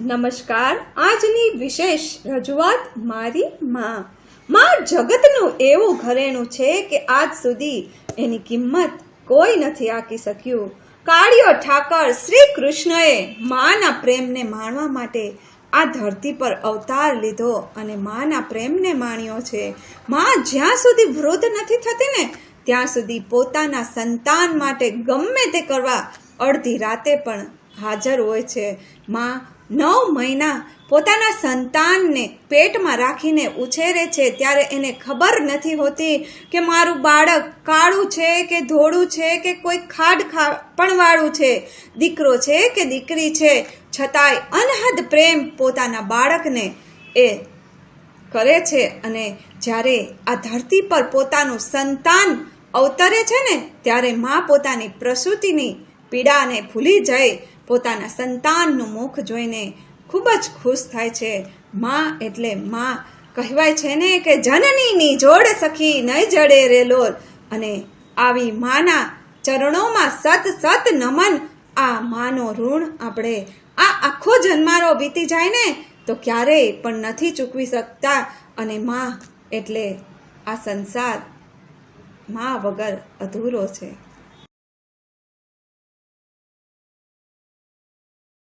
નમસ્કાર, આજની વિશેષ રજૂઆત મારી માં. માં જગતનું એવું ઘરેણું છે કે આજ સુધી એની કિંમત કોઈ નથી આંકી શક્યું. કાળિયો ઠાકર શ્રી કૃષ્ણએ માના પ્રેમને માણવા માટે આ ધરતી પર અવતાર લીધો અને માના પ્રેમને માણ્યો છે. માં જ્યાં સુધી વૃદ્ધ નથી થતી ને, ત્યાં સુધી પોતાના સંતાન માટે ગમે તે કરવા અડધી રાતે પણ હાજર હોય છે. માં નવ મહિના પોતાના સંતાનને પેટમાં રાખીને ઉછેરે છે ત્યારે એને ખબર નથી હોતી કે મારું બાળક કાળું છે કે ધોળું છે કે કોઈ ખાડ ખાપણવાળું છે. દીકરો છે કે દીકરી છે, છતાંય અનહદ પ્રેમ પોતાના બાળકને એ કરે છે અને જ્યારે આ ધરતી પર પોતાનું સંતાન અવતરે છે ને, ત્યારે મા પોતાની પ્રસૂતિની પીડાને ભૂલી જઈ પોતાના સંતાનનું મુખ જોઈને ખૂબ જ ખુશ થાય છે. મા એટલે મા કહેવાય છે ને કે જનનીની જોડ સખી નહીં જડે રે લોલ. અને આવી માના ચરણોમાં સત સત નમન આ માનો ઋણ આપણે. આ આખો જન્મારો વીતી જાય ને તો ક્યારેય પણ નથી ચૂકવી શકતા. અને માં એટલે આ સંસારમાં વગર અધૂરો છે.